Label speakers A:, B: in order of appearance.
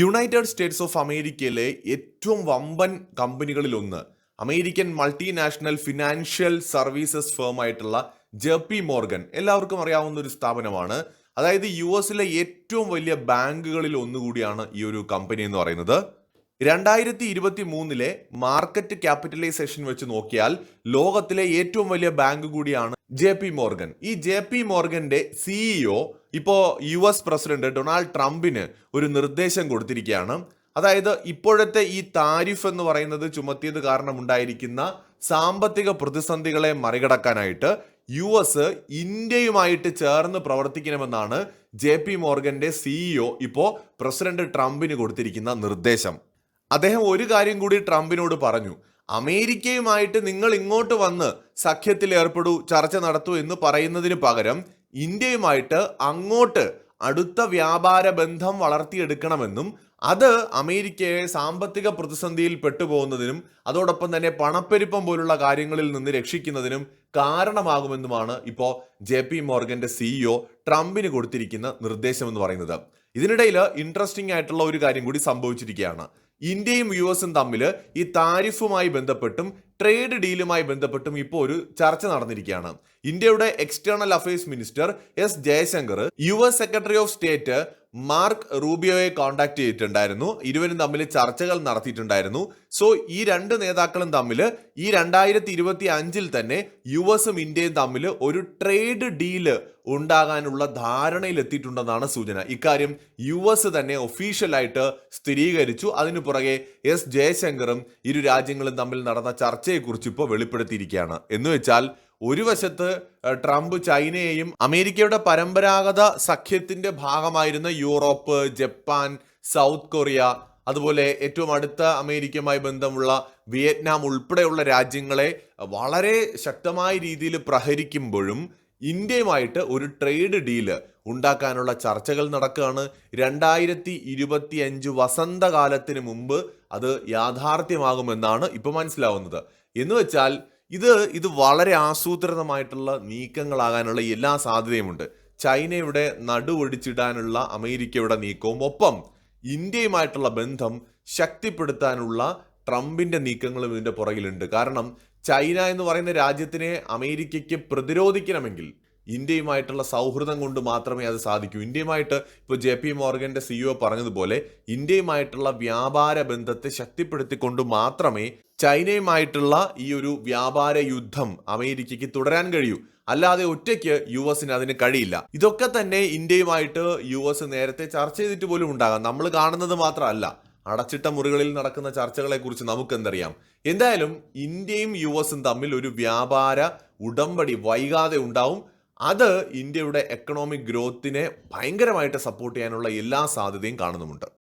A: United States of അമേരിക്കയിലെ ഏറ്റവും വമ്പൻ കമ്പനികളിലൊന്ന് American multinational financial services firm J P Morgan എല്ലാവർക്കും അറിയാവുന്ന ഒരു സ്ഥാപനമാണ് അതായത് യു എസിലെ ഏറ്റവും വലിയ ബാങ്കുകളിൽ ഒന്നുകൂടിയാണ് ഈ ഒരു കമ്പനി എന്ന് പറയുന്നത് രണ്ടായിരത്തി ഇരുപത്തി മൂന്നിലെ മാർക്കറ്റ് ക്യാപിറ്റലൈസേഷൻ വെച്ച് നോക്കിയാൽ ലോകത്തിലെ ഏറ്റവും വലിയ ബാങ്ക് കൂടിയാണ് ജെ പി മോർഗൻ ഈ ജെ പി മോർഗന്റെ സിഇഒ ഇപ്പോ യു എസ് പ്രസിഡന്റ് ഡൊണാൾഡ് ട്രംപിന് ഒരു നിർദ്ദേശം കൊടുത്തിരിക്കുകയാണ് അതായത് ഇപ്പോഴത്തെ ഈ താരിഫ് എന്ന് പറയുന്നത് ചുമത്തിയത് കാരണമുണ്ടായിരിക്കുന്ന സാമ്പത്തിക പ്രതിസന്ധികളെ മറികടക്കാനായിട്ട് യു എസ് ഇന്ത്യയുമായിട്ട് ചേർന്ന് പ്രവർത്തിക്കണമെന്നാണ് ജെ പി മോർഗന്റെ സിഇഒ ഇപ്പോൾ പ്രസിഡന്റ് ട്രംപിന് കൊടുത്തിരിക്കുന്ന നിർദ്ദേശം അദ്ദേഹം ഒരു കാര്യം കൂടി ട്രംപിനോട് പറഞ്ഞു അമേരിക്കയുമായിട്ട് നിങ്ങൾ ഇങ്ങോട്ട് വന്ന് സഖ്യത്തിൽ ഏർപ്പെടൂ ചർച്ച നടത്തൂ എന്ന് പറയുന്നതിന് പകരം ഇന്ത്യയുമായിട്ട് അങ്ങോട്ട് അടുത്ത വ്യാപാര ബന്ധം വളർത്തിയെടുക്കണമെന്നും അത് അമേരിക്കയെ സാമ്പത്തിക പ്രതിസന്ധിയിൽ പെട്ടുപോകുന്നതിനും അതോടൊപ്പം തന്നെ പണപ്പെരുപ്പം പോലുള്ള കാര്യങ്ങളിൽ നിന്ന് രക്ഷിക്കുന്നതിനും കാരണമാകുമെന്നുമാണ് ഇപ്പോൾ ജെ പി മോർഗൻ്റെ സിഇഒ ട്രംപിന് കൊടുത്തിരിക്കുന്ന നിർദ്ദേശം എന്ന് പറയുന്നത് ഇതിനിടയിൽ ഇൻട്രസ്റ്റിംഗ് ആയിട്ടുള്ള ഒരു കാര്യം കൂടി സംഭവിച്ചിരിക്കുകയാണ് ഇന്ത്യയും യു എസും തമ്മിൽ ഈ താരിഫുമായി ബന്ധപ്പെട്ടും ട്രേഡ് ഡീലുമായി ബന്ധപ്പെട്ടും ഇപ്പോൾ ഒരു ചർച്ച നടന്നിരിക്കുകയാണ് ഇന്ത്യയുടെ external affairs minister S Jaishankar U S secretary of state Mark റൂബിയോയെ കോൺടാക്ട് ചെയ്തിട്ടുണ്ടായിരുന്നു ഇരുവരും തമ്മിൽ ചർച്ചകൾ നടത്തിയിട്ടുണ്ടായിരുന്നു സോ ഈ രണ്ട് നേതാക്കളും തമ്മിൽ ഈ രണ്ടായിരത്തി ഇരുപത്തി അഞ്ചിൽ തന്നെ യു എസും ഇന്ത്യയും തമ്മിൽ ഒരു ട്രേഡ് ഡീല് ഉണ്ടാകാനുള്ള ധാരണയിലെത്തിയിട്ടുണ്ടെന്നാണ് എത്തിയിട്ടുണ്ടെന്നാണ് സൂചന ഇക്കാര്യം യു എസ് തന്നെ ഒഫീഷ്യലായിട്ട് സ്ഥിരീകരിച്ചു അതിനു പുറകെ എസ് ജയശങ്കറും ഇരു രാജ്യങ്ങളും തമ്മിൽ നടന്ന ചർച്ച ചർച്ചയെക്കുറിച്ച് ഇപ്പോൾ വെളിപ്പെടുത്തിയിരിക്കുകയാണ് എന്ന് വെച്ചാൽ ഒരു വശത്ത് ട്രംപ് ചൈനയെയും അമേരിക്കയുടെ പരമ്പരാഗത സഖ്യത്തിന്റെ ഭാഗമായിരുന്ന യൂറോപ്പ് ജപ്പാൻ സൗത്ത് കൊറിയ അതുപോലെ ഏറ്റവും അടുത്ത അമേരിക്കയുമായി ബന്ധമുള്ള വിയറ്റ്നാം ഉൾപ്പെടെയുള്ള രാജ്യങ്ങളെ വളരെ ശക്തമായ രീതിയിൽ പ്രഹരിക്കുമ്പോഴും ഇന്ത്യയുമായിട്ട് ഒരു ട്രേഡ് ഡീല് ഉണ്ടാക്കാനുള്ള ചർച്ചകൾ നടക്കുകയാണ് രണ്ടായിരത്തി ഇരുപത്തി അഞ്ച് വസന്തകാലത്തിന് മുമ്പ് അത് യാഥാർത്ഥ്യമാകുമെന്നാണ് ഇപ്പം മനസ്സിലാവുന്നത് എന്ന് വെച്ചാൽ ഇത് ഇത് വളരെ ആസൂത്രിതമായിട്ടുള്ള നീക്കങ്ങളാകാനുള്ള എല്ലാ സാധ്യതയുമുണ്ട് ചൈനയുടെ നടുവൊടിച്ചിടാനുള്ള അമേരിക്കയുടെ നീക്കവും ഒപ്പം ഇന്ത്യയുമായിട്ടുള്ള ബന്ധം ശക്തിപ്പെടുത്താനുള്ള ട്രംപിന്റെ നീക്കങ്ങളും ഇതിന്റെ പുറകിലുണ്ട് കാരണം ചൈന എന്ന് പറയുന്ന രാജ്യത്തിനെ അമേരിക്കയ്ക്ക് പ്രതിരോധിക്കണമെങ്കിൽ ഇന്ത്യയുമായിട്ടുള്ള സൗഹൃദം കൊണ്ട് മാത്രമേ അത് സാധിക്കൂ ഇന്ത്യയുമായിട്ട് ഇപ്പോൾ ജെ പി മോർഗന്റെ സിഇഒ e പറഞ്ഞതുപോലെ ഇന്ത്യയുമായിട്ടുള്ള വ്യാപാര ബന്ധത്തെ ശക്തിപ്പെടുത്തിക്കൊണ്ട് മാത്രമേ ചൈനയുമായിട്ടുള്ള ഈ ഒരു വ്യാപാര യുദ്ധം അമേരിക്കയ്ക്ക് തുടരാൻ കഴിയൂ അല്ലാതെ ഒറ്റയ്ക്ക് യു എസിന് അതിന് കഴിയില്ല ഇതൊക്കെ തന്നെ ഇന്ത്യയുമായിട്ട് യു എസ് നേരത്തെ ചർച്ച ചെയ്തിട്ട് പോലും ഉണ്ടാകാം നമ്മൾ കാണുന്നത് മാത്രമല്ല അടച്ചിട്ട മുറികളിൽ നടക്കുന്ന ചർച്ചകളെക്കുറിച്ച് നമുക്കെന്തറിയാം എന്തായാലും ഇന്ത്യയും യു എസും തമ്മിൽ ഒരു വ്യാപാര ഉടമ്പടി വൈകാതെ ഉണ്ടാവും അത് ഇന്ത്യയുടെ എക്കണോമിക് ഗ്രോത്തിനെ ഭയങ്കരമായിട്ട് സപ്പോർട്ട് ചെയ്യാനുള്ള എല്ലാ സാധ്യതയും കാണുന്നുമുണ്ട്